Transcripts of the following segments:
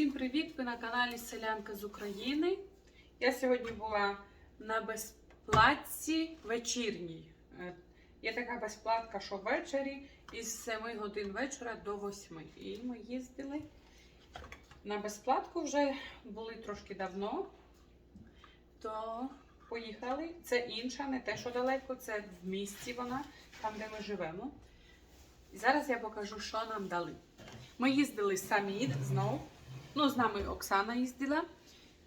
Всім привіт! Ви на каналі Селянка з України. Я сьогодні була на безплатці вечірній. Е, Є така безплатка, що ввечері із 7 годин вечора до 8. І ми їздили на безплатку вже були трошки давно, то поїхали. Це інша, не те, що далеко, це в місті вона, там, де ми живемо. І зараз я покажу, що нам дали. Ми їздили самі знову. Ну, з нами Оксана їздила.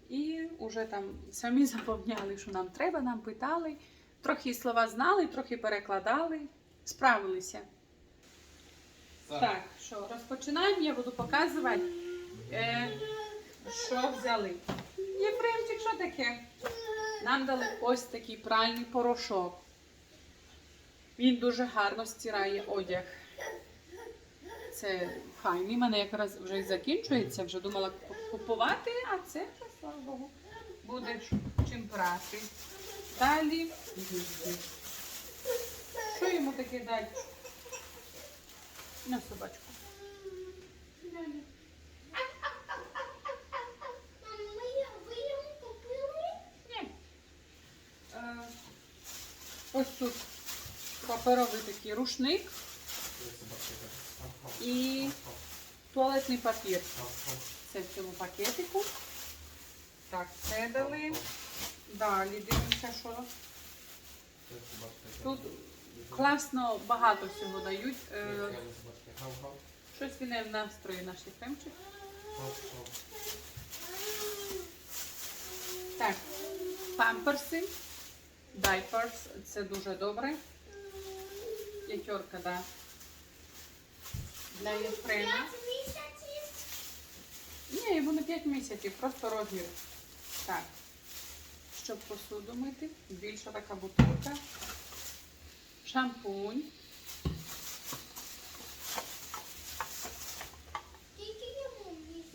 І вже там самі заповняли, що нам треба, нам питали. Трохи слова знали, трохи перекладали, справилися. Так, що розпочинаємо, я буду показувати, е, що взяли. Єфремчик, що таке? Нам дали ось такий пральний порошок. Він дуже гарно стирає одяг. Це файний. У мене якраз вже закінчується, вже думала купувати, а це, слава Богу, буде чим брати. Далі. Що йому таке дати? На собачку. Далі. Е, ось тут паперовий такий рушник і туалетний папір. Це в цьому пакетику. Так, це дали. Далі дивимося, що тут класно багато всього дають. Е, щось він не в настрої наш Єфремчик. Так, памперси, дайперс, це дуже добре. П'ятерка, да. Для Єфрема. Ні, йому не 5 місяців, просто розмір. Так. Щоб посуду мити, більша така бутилка. Шампунь.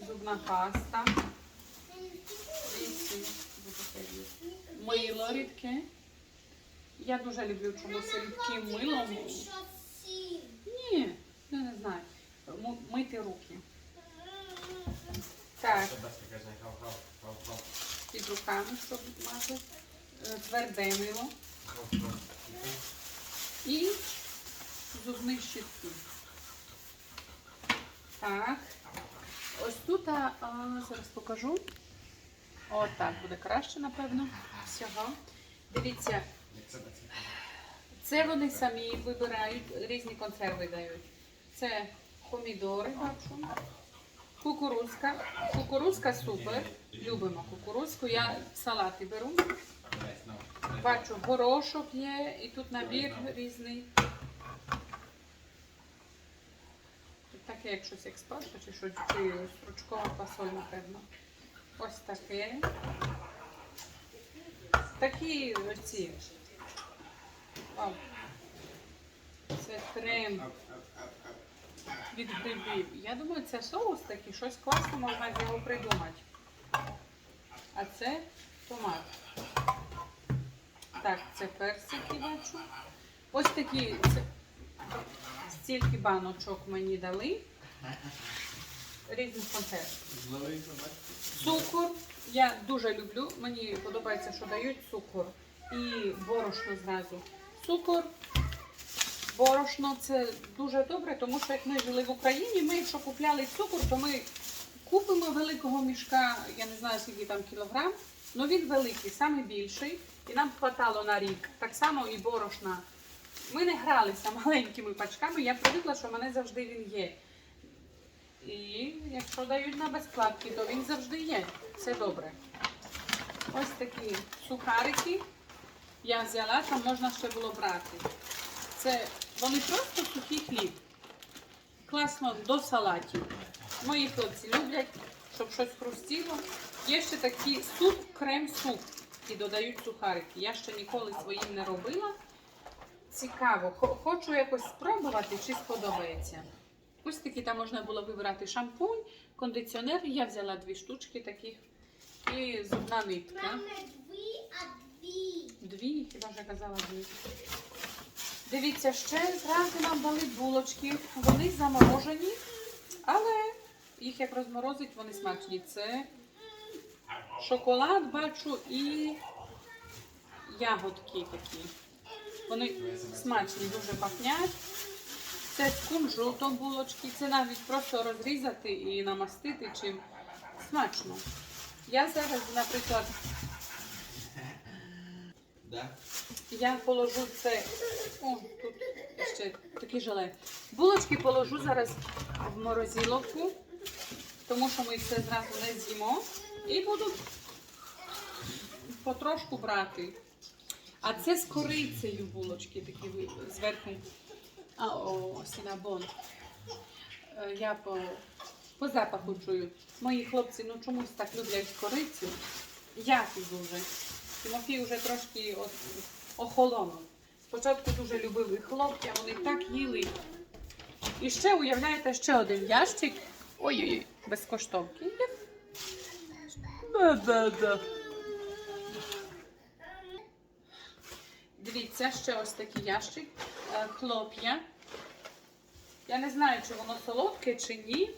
Зубна паста. Мило рідке. Я дуже люблю чомусь рідким милом. Ні, я не знаю. Мити руки. Так, під руками, щоб мати. Е, Тверде мило. І зубні щітки. Так. Ось тут, а, зараз покажу. Отак буде краще, напевно. Всього. Дивіться, це вони самі вибирають, різні консерви дають. Це помідори, бачу. Кукурузка. Кукурузка супер. Любимо кукурузку. Я салати беру. Бачу, горошок є, і тут набір різний. Таке, як щось експрес, чи що, чи стручкова фасоль, напевно. Ось таке. Такі оці. О. Це крем від грибів. Я думаю, це соус такий, щось класне можна з нього придумати. А це томат. Так, це персики бачу. Ось такі це, стільки баночок мені дали. Різних консерв. Цукор. Я дуже люблю. Мені подобається, що дають цукор і борошно зразу. Цукор, борошно це дуже добре, тому що як ми жили в Україні, ми якщо купляли цукор, то ми купимо великого мішка, я не знаю скільки там кілограм, але він великий, саме більший, і нам хватало на рік. Так само і борошна. Ми не гралися маленькими пачками, я привикла, що в мене завжди він є. І якщо дають на безплатки, то він завжди є. Це добре. Ось такі сухарики я взяла, там можна ще було брати. Це вони просто сухий хліб. Класно до салатів. Мої хлопці люблять, щоб щось хрустіло. Є ще такий суп, крем-суп. І додають сухарики. Я ще ніколи своїм не робила. Цікаво, хочу якось спробувати, чи сподобається. Ось такі там можна було вибрати шампунь, кондиціонер. Я взяла дві штучки таких. І зубна нитка. Дві, а дві. Дві, хіба я казала дві. Дивіться, ще зразу нам дали булочки. Вони заморожені, але їх як розморозить, вони смачні. Це шоколад бачу і ягодки такі. Вони смачні, дуже пахнять. Це з кунжутом булочки. Це навіть просто розрізати і намастити чим смачно. Я зараз, наприклад, Да? я положу це. О, тут ще такі желе. Булочки положу зараз в морозиловку, тому що ми все зразу не з'їмо. І буду потрошку брати. А це з корицею булочки такі зверху. А, о, синабон. Е, Я по, по запаху чую. Мої хлопці ну чомусь так люблять корицю. Я і дуже. Тимофій вже трошки от, охолонув. Спочатку дуже любив і хлопця, вони так їли. І ще уявляєте, ще один ящик. Ой-ой-ой, безкоштовний. Да-да-да. Дивіться, ще ось такий ящик. Е, Хлоп'я. Я не знаю, чи воно солодке, чи ні.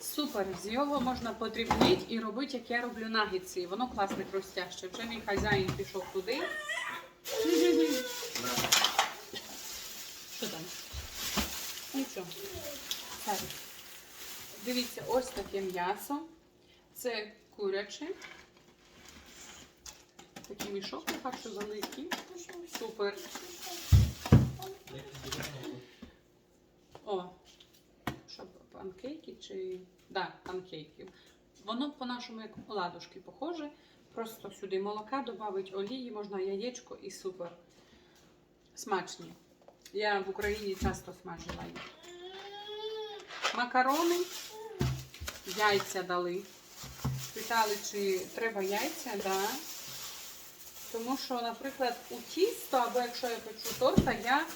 Супер, з його можна подрібнити і робити, як я роблю нагідці. Воно класне хрустяще. Вже мій хазяїн пішов туди. Що там? Нічого. Дивіться, ось таке м'ясо. Це куряче. Такий мішок, я бачу, великий. Супер. О, що панкейки чи. Да, панкейки. Воно по-нашому як оладушки похоже. Просто сюди молока додати, олії, можна яєчко і супер. Смачні. Я в Україні часто смажила їх. Макарони, яйця дали. Питали, чи треба яйця, да. Тому що, наприклад, у тісто, або якщо я печу торта, я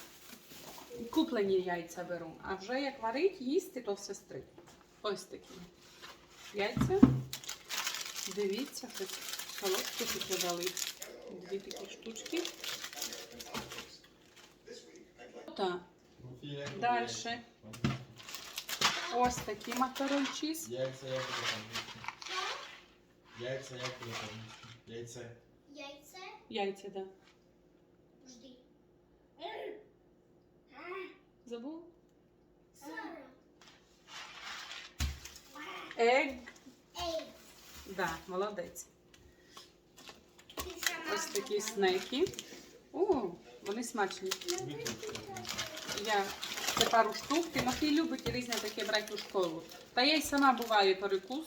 куплені яйця беру. А вже як варить, їсти, то в сестри. Ось такі яйця. Дивіться, щось солодке тут дали. Дві такі штучки. Так, далі. Ось такі макарончіз. Яйця як? Яйця як? Яйце. Яйце. Яйця, да. Забув? Ег. Ей. Да, молодець. Ось такі снеки. О, вони смачні. Я це пару штук. Тимофій любить різне таке брати у школу. Та я й сама буваю перекус.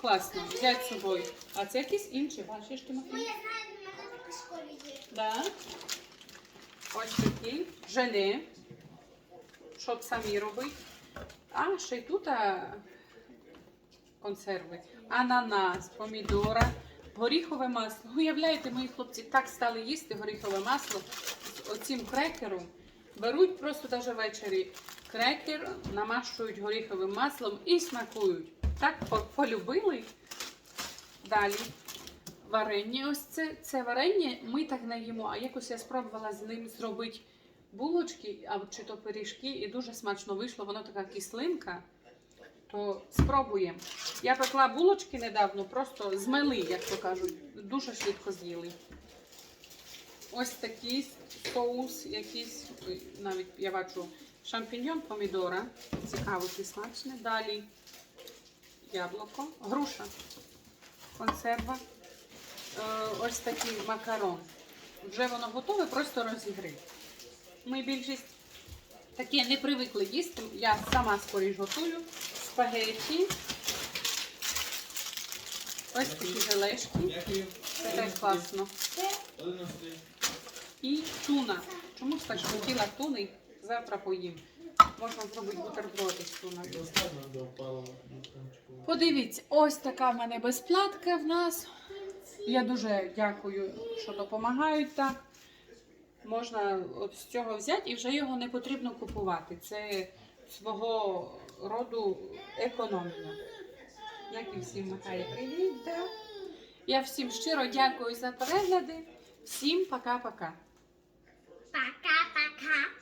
Класно, взять з собою. А це якісь інші, бачиш, Ну, я знаю, в мене так в школі є. Да. Ось такі желе, щоб самі робити. А ще й тут а, консерви. Ананас, помідора, горіхове масло. Уявляєте, мої хлопці так стали їсти горіхове масло з оцим крекером. Беруть просто навіть ввечері крекер, намащують горіховим маслом і смакують. Так полюбили. Далі варення. Ось це, це варення ми так не їмо, а якось я спробувала з ним зробити булочки або чи то пиріжки, і дуже смачно вийшло. Воно така кислинка. То спробуємо. Я пекла булочки недавно, просто змели, як то кажуть, дуже швидко з'їли. Ось такий соус, якийсь, навіть я бачу шампіньон, помідора. Цікаво, смачне. Далі яблуко, груша, консерва. Е, ось такий макарон. Вже воно готове, просто розігрити. Ми більшість таке не привикли їсти. Я сама скоріш готую. Спагетті. Ось такі. Дякую. Це теж класно. І туна. Чомусь так хотіла туни. Завтра поїм. Можна зробити бутерброди з туною. Подивіться, ось така в мене безплатка в нас. Я дуже дякую, що допомагають так. Можна от з цього взяти і вже його не потрібно купувати. Це свого роду економія. Як і всім Наталі, привіт. Да? Я всім щиро дякую за перегляди. Всім пока-пока. Пока-пока.